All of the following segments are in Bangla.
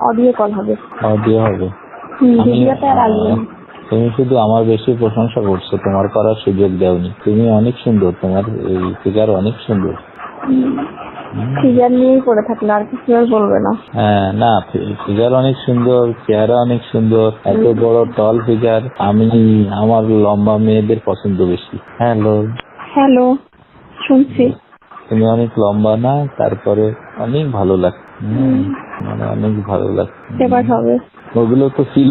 অডিও কল হবে। অডিও হবে। ভিডিওতে আর আসবে তুমি শুধু আমার বেশি প্রশংসা করছ তোমার করার সুযোগ দেওনি। তুমি অনেক সুন্দর তোমার এই ফিগার অনেক সুন্দর। ফিগার নিয়েই পড়ে থাকলে আর কিছু আর বলবে না। হ্যাঁ না ফিগার অনেক সুন্দর চেহারা অনেক সুন্দর এত বড় টল ফিগার আমি আমার লম্বা মেয়েদের পছন্দ বেশি। হ্যালো হ্যালো শুনছি। তুমি অনেক লম্বা না তারপরে অনেক ভালো লাগছে। হুম, মানে অনেক ভালো লাগছে। এবার হবে। ওগুলো তো ছিল।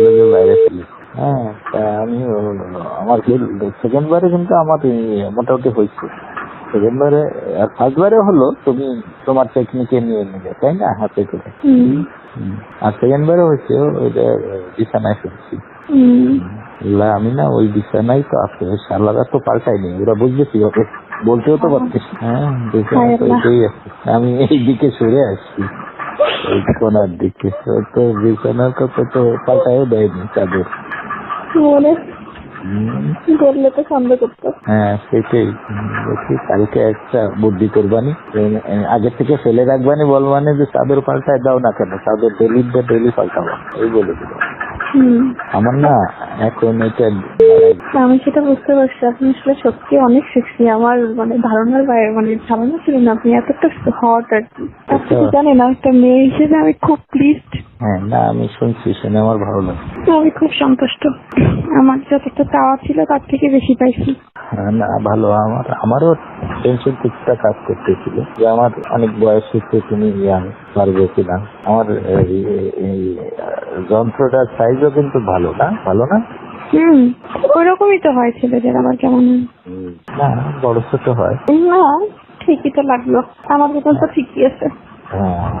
বললে বাইরে ফেলি হ্যাঁ তা আমি আমার সেকেন্ড বারে কিন্তু আমার মোটামুটি হয়েছে। সেকেন্ড বারে আর ফার্স্ট বারে হলো তুমি তোমার টেকনিকে নিয়ে নিলে তাই না? হাতে করে। আর সেকেন্ড বারে হয়েছে ওইটা বিছানায় শুনছি আমি না ওই বিছানায় তো আছে শালারা তো পাল্টাইনি ওরা বুঝবে কীভাবে বলতেও তো পারতিস হ্যাঁ। আমি এই দিকে সরে আসছি। কোনার দিকে। তো বিছানার কথা তো দেয়নি চাদর। মনে করলে তো সন্দেহ করতো। হ্যাঁ সেটাই। বলছি দেখি কালকে একটা বুদ্ধি করবানি। আগের আগে থেকে ফেলে রাখবানি বলবানি যে চাদর পাল্টায় দাও না কেন? চাদর ডেলি ডেলি পাল্টাবো। এই বলে দিল। আমার না এখন এটা আমি সেটা বুঝতে পারছি। আপনি আসলে সত্যি অনেক সেক্সি আমার মানে ধারণার বাইরে মানে ধারণা ছিল না। আপনি এতটা হট আর কি। আপনি কি জানেন আমি একটা মেয়ে হিসেবে আমি খুব প্লিজড হ্যাঁ না আমি শুনছি শুনে আমার ভালো লাগে আমি খুব সন্তুষ্ট। আমার যতটা চাওয়া ছিল তার থেকে বেশি পাইছি। হ্যাঁ, না ভালো। আমার আমারও টেনশন কিছুটা কাজ করতেছিল যে আমার অনেক বয়স হচ্ছে তুমি ইয়াং পারবে কিনা। আমার এই- যন্ত্রটার সাইজও কিন্তু ভালো না ভালো না? হুম ওইরকমই তো হয় ছেলেদের আবার কেমন না বড় ছোট হয়। না ঠিকই তো লাগল। আমার মতন তো ঠিকই আছে। হ্যাঁ।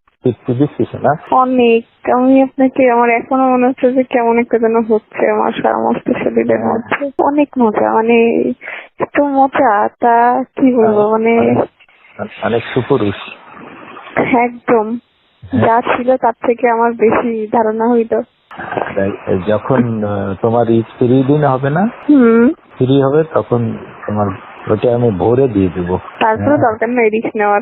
দিচ্ছিস না। অনেক। আমি আপনাকে আমার এখনও মনে হচ্ছে যে কেমন একটা যেন হচ্ছে আমার সমস্ত শরীরের মধ্যে। অনেক মজা মানে এত মজা তা কি বলব মানে অনেক সুপুরুষ। একদম। যা ছিল তার থেকে আমার বেশি ধারণা হইল। যখন তোমার ফ্রি দিন হবে না ফ্রি হবে তখন তোমার ওটা আমি ভোরে দিয়ে দেবো। তারপরে দরকার নেই রিস্ক নেওয়ার।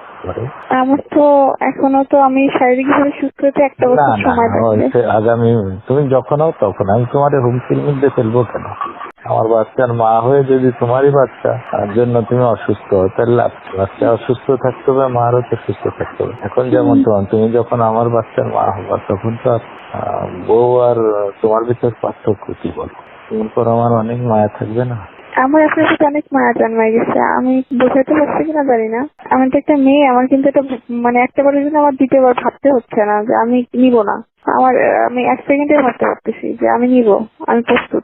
করে আমার তো এখনও তো আমি শারীরিক ভাবে সুস্থ হতে একটা বছর সময় লাগবে। আগামী তুমি যখন হও তখন আমি তোমার হুমকির মধ্যে ফেলব কেন? আমার বাচ্চার মা হয়ে যদি তোমারই বাচ্চা তার জন্য তুমি অসুস্থ তাহলে লাভ বাচ্চা অসুস্থ থাকতে হবে মারও তো সুস্থ থাকতে হবে। এখন যেমন তোমার তুমি যখন আমার বাচ্চার মা হবা তখন তো বউ আর তোমার ভিতর পার্থক্য কি বলো? তোমার পর আমার অনেক মায়া থাকবে না? আমার সাথে অনেক মায়া জন্মায় গেছে। আমি বোঝাতে পারছি কিনা জানি না। আমি তো একটা মেয়ে, আমার কিন্তু এটা মানে একটা বারের জন্য আমার দ্বিতীয়বার ভাবতে হচ্ছে না যে আমি নিব না। আমার, আমি এক সেকেন্ডে ভাবতে পারতেছি যে আমি নিব, আমি প্রস্তুত।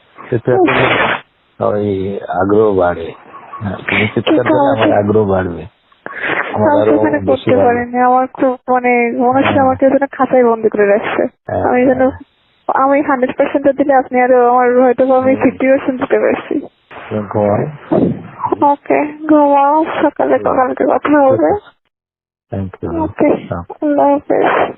সেটা ওই আগ্রহ বাড়ে। হ্যাঁ, তুমি চিৎকার করলে আমার আগ্রহ বাড়বে। করতে পারিনি। আমার খুব মানে মনে হচ্ছে আমাকে যেন খাঁচায় বন্দি করে রাখছে। হ্যাঁ, আমি যেন আমি হান্ড্রেড পার্সেন্ট দিলে আপনি আরও আমার হয়তো আমি ফিফটি পার্সেন্ট দিতে পারছি। ওকে ঘুমাও। সকালে কালকে কথা হবে। ওকে আল্লাহ হাফেজ।